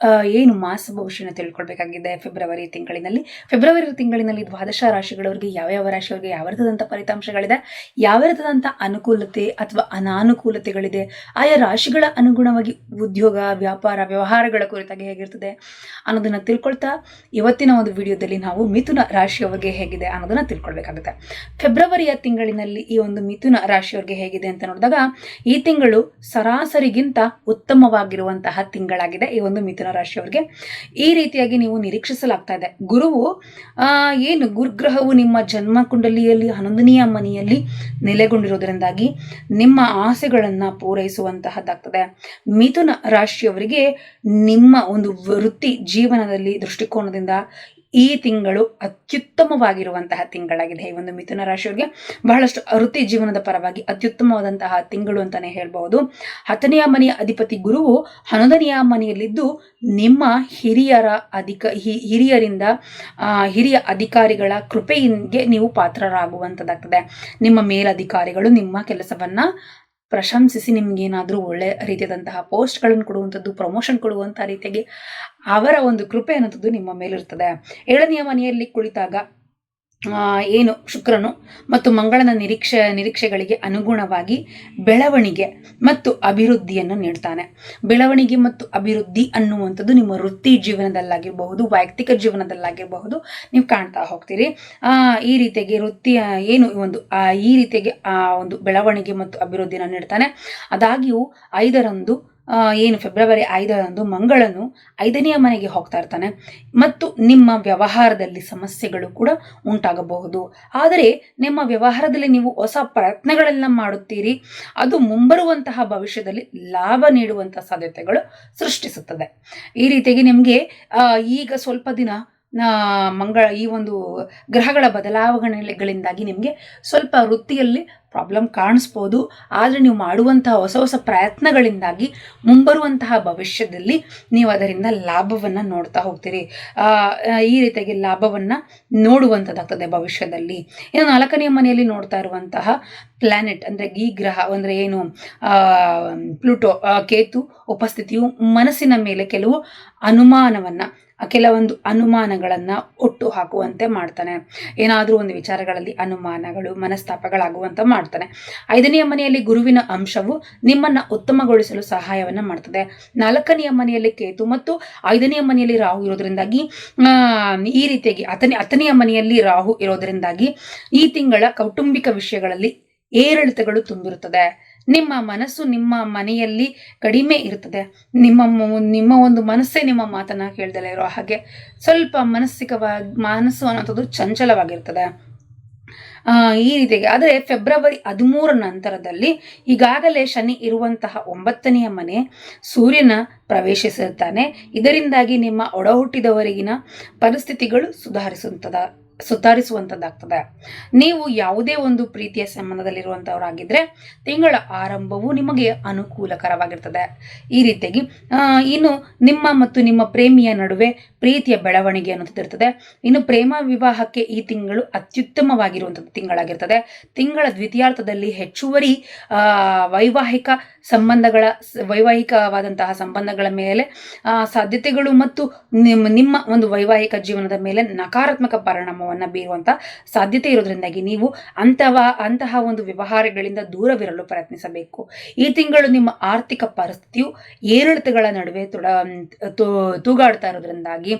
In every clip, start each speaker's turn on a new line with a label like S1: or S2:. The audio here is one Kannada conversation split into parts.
S1: ಏನು ಮಾಸ ಭವಿಷ್ಯನ ತಿಳ್ಕೊಳ್ಬೇಕಾಗಿದೆ ಫೆಬ್ರವರಿ ತಿಂಗಳಿನಲ್ಲಿ? ಫೆಬ್ರವರಿ ತಿಂಗಳಿನಲ್ಲಿ ದ್ವಾದಶ ರಾಶಿಗಳವರಿಗೆ ಯಾವ ಯಾವ ರಾಶಿಯವರಿಗೆ ಯಾವ ರೀತಿಯಾದಂಥ ಫಲಿತಾಂಶಗಳಿದೆ? ಯಾವ ರೀತಿಯಾದಂಥ ಅನುಕೂಲತೆ ಅಥವಾ ಅನಾನುಕೂಲತೆಗಳಿದೆ? ಆಯಾ ರಾಶಿಗಳ ಅನುಗುಣವಾಗಿ ಉದ್ಯೋಗ, ವ್ಯಾಪಾರ, ವ್ಯವಹಾರಗಳ ಕುರಿತಾಗಿ ಹೇಗಿರ್ತದೆ ಅನ್ನೋದನ್ನ ತಿಳ್ಕೊಳ್ತಾ ಇವತ್ತಿನ ಒಂದು ವಿಡಿಯೋದಲ್ಲಿ ನಾವು ಮಿಥುನ ರಾಶಿಯವರಿಗೆ ಹೇಗಿದೆ ಅನ್ನೋದನ್ನ ತಿಳ್ಕೊಳ್ಬೇಕಾಗುತ್ತೆ. ಫೆಬ್ರವರಿಯ ತಿಂಗಳಿನಲ್ಲಿ ಈ ಒಂದು ಮಿಥುನ ರಾಶಿಯವರಿಗೆ ಹೇಗಿದೆ ಅಂತ ನೋಡಿದಾಗ ಈ ತಿಂಗಳು ಸರಾಸರಿಗಿಂತ ಉತ್ತಮವಾಗಿರುವಂತಹ ತಿಂಗಳಾಗಿದೆ ಈ ಒಂದು ಮಿಥುನ ರಾಶಿಯವರಿಗೆ ಈ ರೀತಿಯಾಗಿ ನೀವು ನಿರೀಕ್ಷಿಸಲಾಗ್ತಾ ಇದೆ. ಗುರುವು ಏನು ಗುರುಗ್ರಹವು ನಿಮ್ಮ ಜನ್ಮ ಕುಂಡಲಿಯಲ್ಲಿ ಹನ್ನೊಂದನೆಯ ಮನೆಯಲ್ಲಿ ನೆಲೆಗೊಂಡಿರೋದರಿಂದಾಗಿ ನಿಮ್ಮ ಆಸೆಗಳನ್ನು ಪೂರೈಸುವಂತಹದ್ದಾಗ್ತದೆ. ಮಿಥುನ ರಾಶಿಯವರಿಗೆ ನಿಮ್ಮ ಒಂದು ವೃತ್ತಿ ಜೀವನದಲ್ಲಿ ದೃಷ್ಟಿಕೋನದಿಂದ ಈ ತಿಂಗಳು ಅತ್ಯುತ್ತಮವಾಗಿರುವಂತಹ ತಿಂಗಳಾಗಿದೆ. ಈ ಒಂದು ಮಿಥುನ ರಾಶಿಯವರಿಗೆ ಬಹಳಷ್ಟು ವೃತ್ತಿ ಜೀವನದ ಪರವಾಗಿ ಅತ್ಯುತ್ತಮವಾದಂತಹ ತಿಂಗಳು ಅಂತಾನೆ ಹೇಳ್ಬಹುದು. ಹತ್ತನೆಯ ಮನೆಯ ಅಧಿಪತಿ ಗುರುವು ಹನ್ನೊಂದನೆಯ ಮನೆಯಲ್ಲಿದ್ದು ನಿಮ್ಮ ಹಿರಿಯರ ಅಧಿಕ ಹಿರಿಯರಿಂದ ಹಿರಿಯ ಅಧಿಕಾರಿಗಳ ಕೃಪೆಗೆ ನೀವು ಪಾತ್ರರಾಗುವಂಥದ್ದಾಗ್ತದೆ ನಿಮ್ಮ ಮೇಲಧಿಕಾರಿಗಳು ನಿಮ್ಮ ಕೆಲಸವನ್ನ ಪ್ರಶಂಸಿಸಿ ನಿಮ್ಗೇನಾದರೂ ಒಳ್ಳೆ ರೀತಿಯಾದಂತಹ ಪೋಸ್ಟ್ಗಳನ್ನು ಕೊಡುವಂಥದ್ದು ಪ್ರಮೋಷನ್ ಕೊಡುವಂಥ ರೀತಿಯಾಗಿ ಅವರ ಒಂದು ಕೃಪೆ ಅನ್ನೋಂಥದ್ದು ನಿಮ್ಮ ಮೇಲಿರ್ತದೆ. ಏಳನೆಯ ಮನೆಯಲ್ಲಿ ಕುಳಿತಾಗ ಏನು ಶುಕ್ರನು ಮತ್ತು ಮಂಗಳನ ನಿರೀಕ್ಷೆ, ನಿರೀಕ್ಷೆಗಳಿಗೆ ಅನುಗುಣವಾಗಿ ಬೆಳವಣಿಗೆ ಮತ್ತು ಅಭಿವೃದ್ಧಿಯನ್ನು ನೀಡ್ತಾನೆ. ಬೆಳವಣಿಗೆ ಮತ್ತು ಅಭಿವೃದ್ಧಿ ಅನ್ನುವಂಥದ್ದು ನಿಮ್ಮ ವೃತ್ತಿ ಜೀವನದಲ್ಲಾಗಿರಬಹುದು, ವೈಯಕ್ತಿಕ ಜೀವನದಲ್ಲಾಗಿರಬಹುದು, ನೀವು ಕಾಣ್ತಾ ಹೋಗ್ತೀರಿ. ಈ ರೀತಿಯಾಗಿ ವೃತ್ತಿಯ ಏನು ಒಂದು ಈ ರೀತಿಯಾಗಿ ಆ ಒಂದು ಬೆಳವಣಿಗೆ ಮತ್ತು ಅಭಿವೃದ್ಧಿಯನ್ನು ನೀಡ್ತಾನೆ. ಅದಾಗಿಯೂ ಐದರಂದು ಏನು ಫೆಬ್ರವರಿ ಐದರಂದು ಮಂಗಳನು ಐದನೆಯ ಮನೆಗೆ ಹೋಗ್ತಾ ಇರ್ತಾನೆ. ಮತ್ತು ನಿಮ್ಮ ವ್ಯವಹಾರದಲ್ಲಿ ಸಮಸ್ಯೆಗಳು ಕೂಡ ಉಂಟಾಗಬಹುದು. ಆದರೆ ನಿಮ್ಮ ವ್ಯವಹಾರದಲ್ಲಿ ನೀವು ಹೊಸ ಪ್ರಯತ್ನಗಳೆಲ್ಲ ಮಾಡುತ್ತೀರಿ. ಅದು ಮುಂಬರುವಂತಹ ಭವಿಷ್ಯದಲ್ಲಿ ಲಾಭ ನೀಡುವಂತಹ ಸಾಧ್ಯತೆಗಳು ಸೃಷ್ಟಿಸುತ್ತದೆ. ಈ ರೀತಿಯಾಗಿ ನಿಮಗೆ ಈಗ ಸ್ವಲ್ಪ ದಿನ ಮಂಗಳ ಈ ಒಂದು ಗ್ರಹಗಳ ಬದಲಾವಣೆಗಳಿಂದಾಗಿ ನಿಮಗೆ ಸ್ವಲ್ಪ ವೃತ್ತಿಯಲ್ಲಿ ಪ್ರಾಬ್ಲಮ್ ಕಾಣಿಸ್ಬೋದು. ಆದರೆ ನೀವು ಮಾಡುವಂತಹ ಹೊಸ ಹೊಸ ಪ್ರಯತ್ನಗಳಿಂದಾಗಿ ಮುಂಬರುವಂತಹ ಭವಿಷ್ಯದಲ್ಲಿ ನೀವು ಅದರಿಂದ ಲಾಭವನ್ನು ನೋಡ್ತಾ ಹೋಗ್ತೀರಿ. ಈ ರೀತಿಯಾಗಿ ಲಾಭವನ್ನು ನೋಡುವಂಥದ್ದಾಗ್ತದೆ ಭವಿಷ್ಯದಲ್ಲಿ. ಇನ್ನು ನಾಲ್ಕನೇ ಮನೆಯಲ್ಲಿ ನೋಡ್ತಾ ಇರುವಂತಹ ಪ್ಲ್ಯಾನೆಟ್ ಅಂದರೆ ಈ ಗ್ರಹ ಅಂದರೆ ಏನು? ಪ್ಲೂಟೋ ಕೇತು ಉಪಸ್ಥಿತಿಯು ಮನಸ್ಸಿನ ಮೇಲೆ ಕೆಲವು ಅನುಮಾನವನ್ನು ಕೆಲವೊಂದು ಅನುಮಾನಗಳನ್ನು ಒಟ್ಟು ಹಾಕುವಂತೆ ಮಾಡ್ತಾನೆ. ಏನಾದರೂ ಒಂದು ವಿಚಾರಗಳಲ್ಲಿ ಅನುಮಾನಗಳು, ಮನಸ್ತಾಪಗಳಾಗುವಂತ ಮಾಡ್ತಾನೆ ಐದನೆಯ ಮನೆಯಲ್ಲಿ ಗುರುವಿನ ಅಂಶವು ನಿಮ್ಮನ್ನ ಉತ್ತಮಗೊಳಿಸಲು ಸಹಾಯವನ್ನು ಮಾಡ್ತದೆ. ನಾಲ್ಕನೆಯ ಮನೆಯಲ್ಲಿ ಕೇತು ಮತ್ತು ಐದನೆಯ ಮನೆಯಲ್ಲಿ ರಾಹು ಇರೋದ್ರಿಂದಾಗಿ ಈ ರೀತಿಯಾಗಿ ಹತ್ತನೇ, ಹತ್ತನೆಯ ಮನೆಯಲ್ಲಿ ರಾಹು ಇರೋದ್ರಿಂದಾಗಿ ಈ ತಿಂಗಳ ಕೌಟುಂಬಿಕ ವಿಷಯಗಳಲ್ಲಿ ಏರಿಳಿತಗಳು ತುಂಬಿರುತ್ತದೆ. ನಿಮ್ಮ ಮನಸ್ಸು ನಿಮ್ಮ ಮನೆಯಲ್ಲಿ ಕಡಿಮೆ ಇರುತ್ತದೆ. ನಿಮ್ಮ ನಿಮ್ಮ ಒಂದು ಮನಸ್ಸೇ ನಿಮ್ಮ ಮಾತನ್ನ ಕೇಳ್ದಲೇ ಇರೋ ಹಾಗೆ ಸ್ವಲ್ಪ ಮಾನಸಿಕವಾಗಿ ಮನಸ್ಸು ಅನ್ನೋಂಥದ್ದು ಚಂಚಲವಾಗಿರ್ತದೆ. ಈ ರೀತಿಯಾಗಿ. ಆದರೆ ಫೆಬ್ರವರಿ ಹದಿಮೂರ ನಂತರದಲ್ಲಿ ಈಗಾಗಲೇ ಶನಿ ಇರುವಂತಹ ಒಂಬತ್ತನೆಯ ಮನೆ ಸೂರ್ಯನ ಪ್ರವೇಶಿಸುತ್ತಾನೆ. ಇದರಿಂದಾಗಿ ನಿಮ್ಮ ಒಡಹುಟ್ಟಿದವರೆಗಿನ ಪರಿಸ್ಥಿತಿಗಳು ಸುಧಾರಿಸುವಂಥದ ಸುಧಾರಿಸುವಂಥದ್ದಾಗ್ತದೆ ನೀವು ಯಾವುದೇ ಒಂದು ಪ್ರೀತಿಯ ಸಂಬಂಧದಲ್ಲಿರುವಂಥವರಾಗಿದ್ದರೆ ತಿಂಗಳ ಆರಂಭವು ನಿಮಗೆ ಅನುಕೂಲಕರವಾಗಿರ್ತದೆ. ಈ ರೀತಿಯಾಗಿ ಇನ್ನು ನಿಮ್ಮ ಮತ್ತು ನಿಮ್ಮ ಪ್ರೇಮಿಯ ನಡುವೆ ಪ್ರೀತಿಯ ಬೆಳವಣಿಗೆ ಅನ್ನೋದು ಇನ್ನು ಪ್ರೇಮ ವಿವಾಹಕ್ಕೆ ಈ ತಿಂಗಳು ಅತ್ಯುತ್ತಮವಾಗಿರುವಂಥದ್ದು ತಿಂಗಳಾಗಿರ್ತದೆ. ತಿಂಗಳ ದ್ವಿತೀಯಾರ್ಥದಲ್ಲಿ ಹೆಚ್ಚುವರಿ ವೈವಾಹಿಕ ಸಂಬಂಧಗಳ, ವೈವಾಹಿಕವಾದಂತಹ ಸಂಬಂಧಗಳ ಮೇಲೆ ಸಾಧ್ಯತೆಗಳು ಮತ್ತು ನಿಮ್ಮ ನಿಮ್ಮ ಒಂದು ವೈವಾಹಿಕ ಜೀವನದ ಮೇಲೆ ನಕಾರಾತ್ಮಕ ಪರಿಣಾಮವನ್ನು ಬೀರುವಂಥ ಸಾಧ್ಯತೆ ಇರೋದ್ರಿಂದಾಗಿ ನೀವು ಅಂತವ ಅಂತಹ ಒಂದು ವ್ಯವಹಾರಗಳಿಂದ ದೂರವಿರಲು ಪ್ರಯತ್ನಿಸಬೇಕು. ಈ ತಿಂಗಳು ನಿಮ್ಮ ಆರ್ಥಿಕ ಪರಿಸ್ಥಿತಿಯು ಏರಿಳಿತಗಳ ನಡುವೆ ತೊಡ ತೂಗಾಡ್ತಾ ಇರೋದ್ರಿಂದಾಗಿ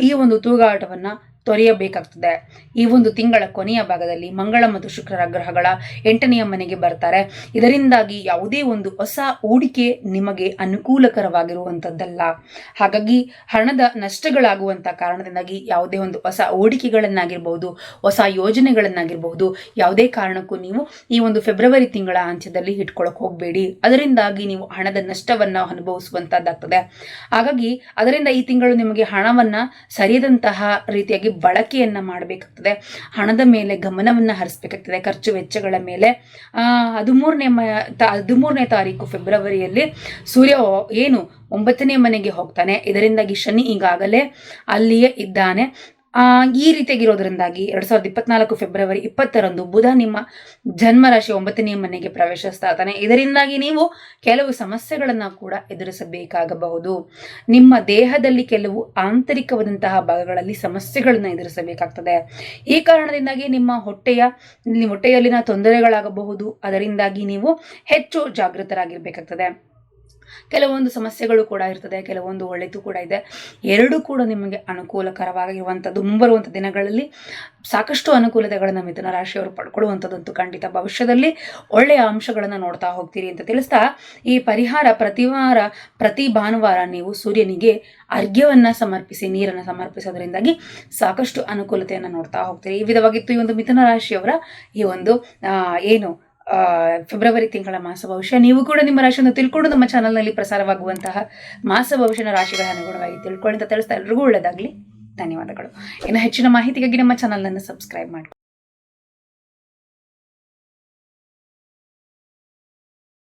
S1: ಈ ಒಂದು ತೂಗಾಟವನ್ನು ತೊರೆಯಬೇಕಾಗ್ತದೆ. ಈ ಒಂದು ತಿಂಗಳ ಕೊನೆಯ ಭಾಗದಲ್ಲಿ ಮಂಗಳ ಮತ್ತು ಶುಕ್ರರ ಗ್ರಹಗಳ ಎಂಟನೆಯ ಮನೆಗೆ ಬರ್ತಾರೆ. ಇದರಿಂದಾಗಿ ಯಾವುದೇ ಒಂದು ಹೊಸ ಹೂಡಿಕೆ ನಿಮಗೆ ಅನುಕೂಲಕರವಾಗಿರುವಂಥದ್ದಲ್ಲ ಹಾಗಾಗಿ ಹಣದ ನಷ್ಟಗಳಾಗುವಂಥ ಕಾರಣದಿಂದಾಗಿ ಯಾವುದೇ ಒಂದು ಹೊಸ ಹೂಡಿಕೆಗಳನ್ನಾಗಿರ್ಬೋದು, ಹೊಸ ಯೋಜನೆಗಳನ್ನಾಗಿರ್ಬೋದು, ಯಾವುದೇ ಕಾರಣಕ್ಕೂ ನೀವು ಈ ಒಂದು ಫೆಬ್ರವರಿ ತಿಂಗಳ ಅಂತ್ಯದಲ್ಲಿ ಇಟ್ಕೊಳಕ್ ಹೋಗಬೇಡಿ. ಅದರಿಂದಾಗಿ ನೀವು ಹಣದ ನಷ್ಟವನ್ನು ಅನುಭವಿಸುವಂಥದ್ದಾಗ್ತದೆ ಹಾಗಾಗಿ ಅದರಿಂದ ಈ ತಿಂಗಳು ನಿಮಗೆ ಹಣವನ್ನು ಸರಿಯಾದಂತಹ ರೀತಿಯಾಗಿ ಬಳಕೆಯನ್ನ ಮಾಡಬೇಕಾಗ್ತದೆ. ಹಣದ ಮೇಲೆ ಗಮನವನ್ನು ಹರಿಸ್ಬೇಕಾಗ್ತದೆ. ಖರ್ಚು ವೆಚ್ಚಗಳ ಮೇಲೆ. ಹದಿಮೂರನೇ ಮ ಹದಿಮೂರನೇ ತಾರೀಕು ಫೆಬ್ರವರಿಯಲ್ಲಿ ಸೂರ್ಯ ಏನು, ಒಂಬತ್ತನೇ ಮನೆಗೆ ಹೋಗ್ತಾನೆ. ಇದರಿಂದಾಗಿ ಶನಿ ಈಗಾಗಲೇ ಅಲ್ಲಿಯೇ ಇದ್ದಾನೆ. ಈ ರೀತಿಯಾಗಿರೋದ್ರಿಂದಾಗಿ ಎರಡ್ ಸಾವಿರದ ಇಪ್ಪತ್ನಾಲ್ಕು ಫೆಬ್ರವರಿ ಇಪ್ಪತ್ತರಂದು ಬುಧ ನಿಮ್ಮ ಜನ್ಮರಾಶಿ ಒಂಬತ್ತನೇ ಮನೆಗೆ ಪ್ರವೇಶಿಸ್ತಾ ತಾನೆ ಇದರಿಂದಾಗಿ ನೀವು ಕೆಲವು ಸಮಸ್ಯೆಗಳನ್ನು ಕೂಡ ಎದುರಿಸಬೇಕಾಗಬಹುದು. ನಿಮ್ಮ ದೇಹದಲ್ಲಿ ಕೆಲವು ಆಂತರಿಕವಾದಂತಹ ಭಾಗಗಳಲ್ಲಿ ಸಮಸ್ಯೆಗಳನ್ನು ಎದುರಿಸಬೇಕಾಗ್ತದೆ. ಈ ಕಾರಣದಿಂದಾಗಿ ನಿಮ್ಮ ಹೊಟ್ಟೆಯ ಹೊಟ್ಟೆಯಲ್ಲಿನ ತೊಂದರೆಗಳಾಗಬಹುದು. ಅದರಿಂದಾಗಿ ನೀವು ಹೆಚ್ಚು ಜಾಗೃತರಾಗಿರ್ಬೇಕಾಗ್ತದೆ. ಕೆಲವೊಂದು ಸಮಸ್ಯೆಗಳು ಕೂಡ ಇರ್ತದೆ, ಕೆಲವೊಂದು ಒಳ್ಳೆಯದು ಕೂಡ ಇದೆ. ಎರಡೂ ಕೂಡ ನಿಮಗೆ ಅನುಕೂಲಕರವಾಗಿರುವಂಥದ್ದು ಮುಂಬರುವಂಥ ದಿನಗಳಲ್ಲಿ ಸಾಕಷ್ಟು ಅನುಕೂಲತೆಗಳನ್ನು ಮಿಥುನ ರಾಶಿಯವರು ಪಡ್ಕೊಳ್ಳುವಂಥದ್ದಂತೂ ಖಂಡಿತ. ಭವಿಷ್ಯದಲ್ಲಿ ಒಳ್ಳೆಯ ಅಂಶಗಳನ್ನು ನೋಡ್ತಾ ಹೋಗ್ತೀರಿ ಅಂತ ತಿಳಿಸ್ತಾ, ಈ ಪರಿಹಾರ ಪ್ರತಿವಾರ ಪ್ರತಿ ಭಾನುವಾರ ನೀವು ಸೂರ್ಯನಿಗೆ ಅರ್ಘ್ಯವನ್ನು ಸಮರ್ಪಿಸಿ, ನೀರನ್ನು ಸಮರ್ಪಿಸೋದ್ರಿಂದಾಗಿ ಸಾಕಷ್ಟು ಅನುಕೂಲತೆಯನ್ನು ನೋಡ್ತಾ ಹೋಗ್ತೀರಿ. ಈ ವಿಧವಾಗಿತ್ತು ಈ ಒಂದು ಮಿಥುನ ರಾಶಿಯವರ ಈ ಒಂದು ಏನು ಫೆಬ್ರವರಿ ತಿಂಗಳ ಮಾಸ ಭವಿಷ್ಯ ನೀವು ಕೂಡ ನಿಮ್ಮ ರಾಶಿಯನ್ನು ತಿಳ್ಕೊಂಡು ನಮ್ಮ ಚಾನಲ್ನಲ್ಲಿ ಪ್ರಸಾರವಾಗುವಂತಹ ಮಾಸ ಭವಿಷ್ಯನ ರಾಶಿಗಳ ಅನುಗುಣವಾಗಿ ತಿಳ್ಕೊಳ್ಳಿ ಅಂತ ತಿಳಿಸ್ತಾ ಎಲ್ರಿಗೂ ಒಳ್ಳೆಯದಾಗಲಿ ಧನ್ಯವಾದಗಳು. ಇನ್ನು ಹೆಚ್ಚಿನ ಮಾಹಿತಿಗಾಗಿ ನಮ್ಮ ಚಾನಲನ್ನು ಸಬ್ಸ್ಕ್ರೈಬ್ ಮಾಡಿ